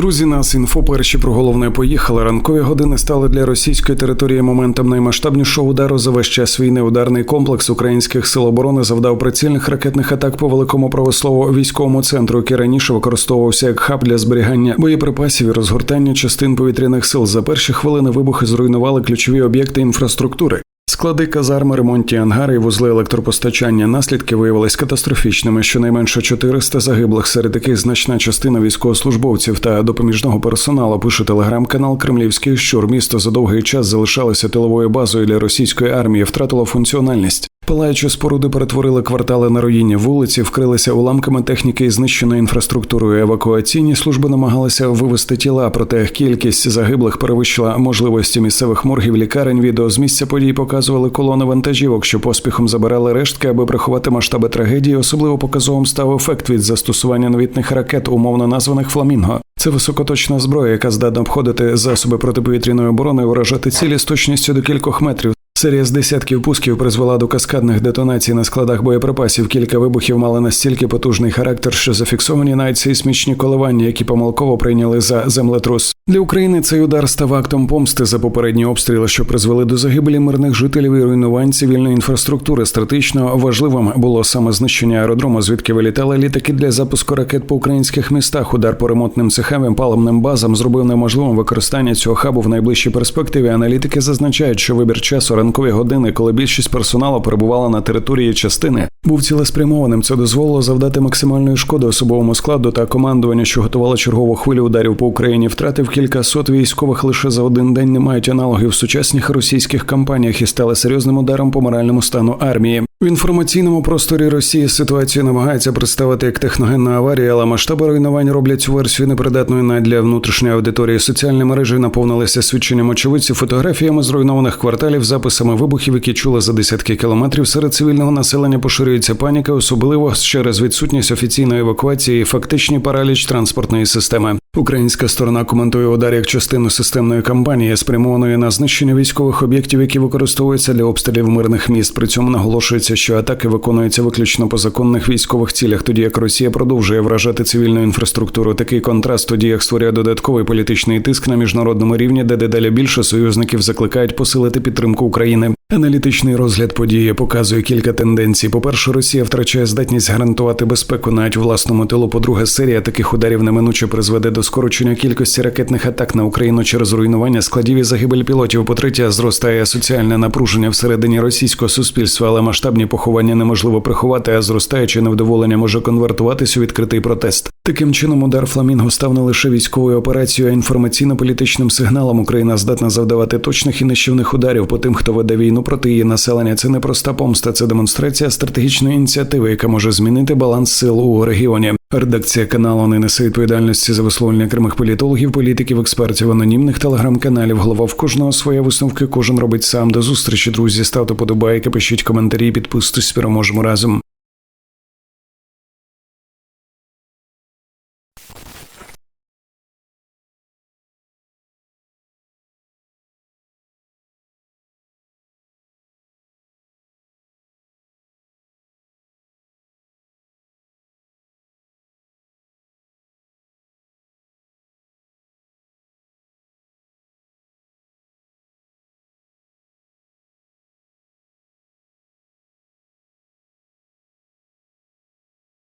Друзі, нас інфо перші про головне поїхали. Ранкові години стали для російської території моментом наймасштабнішого удару за весь час війни. Ударний комплекс українських сил оборони завдав прицільних ракетних атак по великому правослову військовому центру, який раніше використовувався як хаб для зберігання боєприпасів і розгортання частин повітряних сил. За перші хвилини вибухи зруйнували ключові об'єкти інфраструктури. Склади казарми, ремонтні ангари і вузли електропостачання. Наслідки виявились катастрофічними. Щонайменше 400 загиблих, серед яких значна частина військовослужбовців та допоміжного персоналу. Пише телеграм-канал Кремлівський щур. Місто за довгий час залишалося тиловою базою для російської армії, втратило функціональність. Палаючі споруди перетворили квартали на руїні вулиці, вкрилися уламками техніки і знищеною інфраструктурою. Евакуаційні служби намагалися вивести тіла, проте кількість загиблих перевищила можливості місцевих моргів лікарень. Відео з місця подій показували колони вантажівок, що поспіхом забирали рештки, аби приховати масштаби трагедії. Особливо показовим став ефект від застосування новітних ракет, умовно названих Фламінго. Це високоточна зброя, яка здатна обходити засоби протиповітряної оборони і вражати цілі з точністю до кількох метрів. Серія з десятків пусків призвела до каскадних детонацій на складах боєприпасів. Кілька вибухів мали настільки потужний характер, що зафіксовані навіть сейсмічні коливання, які помилково прийняли за землетрус. Для України цей удар став актом помсти за попередні обстріли, що призвели до загибелі мирних жителів і руйнувань цивільної інфраструктури. Стратегічно важливим було саме знищення аеродрому, звідки вилітали літаки для запуску ракет по українських містах. Удар по ремонтним цехам і паливним базам зробив неможливим використання цього хабу в найближчій перспективі. Аналітики зазначають, що вибір часу ранкові години, коли більшість персоналу перебувала на території частини, був цілеспрямованим. Це дозволило завдати максимальної шкоди особовому складу та командуванню, що готувало чергову хвилю ударів по Україні. Втратив кілька сот військових лише за один день не мають аналогів сучасних російських кампаніях і стали серйозним ударом по моральному стану армії. В інформаційному просторі Росії ситуацію намагається представити як техногенна аварія, але масштаби руйнувань роблять цю версію непридатною навіть для внутрішньої аудиторії. Соціальні мережі наповнилися свідченням очевидців, фотографіями зруйнованих кварталів, записами вибухів, які чули за десятки кілометрів. Серед цивільного населення поширюється паніка, особливо через відсутність офіційної евакуації, і фактичний параліч транспортної системи. Українська сторона коментує удар як частину системної кампанії, спрямованої на знищення військових об'єктів, які використовуються для обстрілів мирних міст. При цьому наголошується, що атаки виконуються виключно по законних військових цілях, тоді як Росія продовжує вражати цивільну інфраструктуру. Такий контраст тоді як створює додатковий політичний тиск на міжнародному рівні, де дедалі більше союзників закликають посилити підтримку України. Аналітичний розгляд події показує кілька тенденцій. По перше, Росія втрачає здатність гарантувати безпеку навіть власному тилу. По-друге, серія таких ударів неминуче призведе до скорочення кількості ракетних атак на Україну через руйнування складів і загибель пілотів. По третє, зростає соціальне напруження всередині російського суспільства, але масштабні поховання неможливо приховати, а зростаюче невдоволення може конвертуватись у відкритий протест. Таким чином, удар Фламінго став не лише військовою операцією, а інформаційно-політичним сигналом. Україна здатна завдавати точних і нищівних ударів по тим, хто веде війну проти її населення. Це не проста помста, це демонстрація стратегічної ініціативи, яка може змінити баланс сил у регіоні. Редакція каналу не несе відповідальності за висловлення окремих політологів, політиків, експертів, анонімних телеграм-каналів. Голова в кожного своє висновки. Кожен робить сам. До зустрічі, друзі. Ставте подобайки, пишіть коментарі, підписуйтесь. Переможемо разом.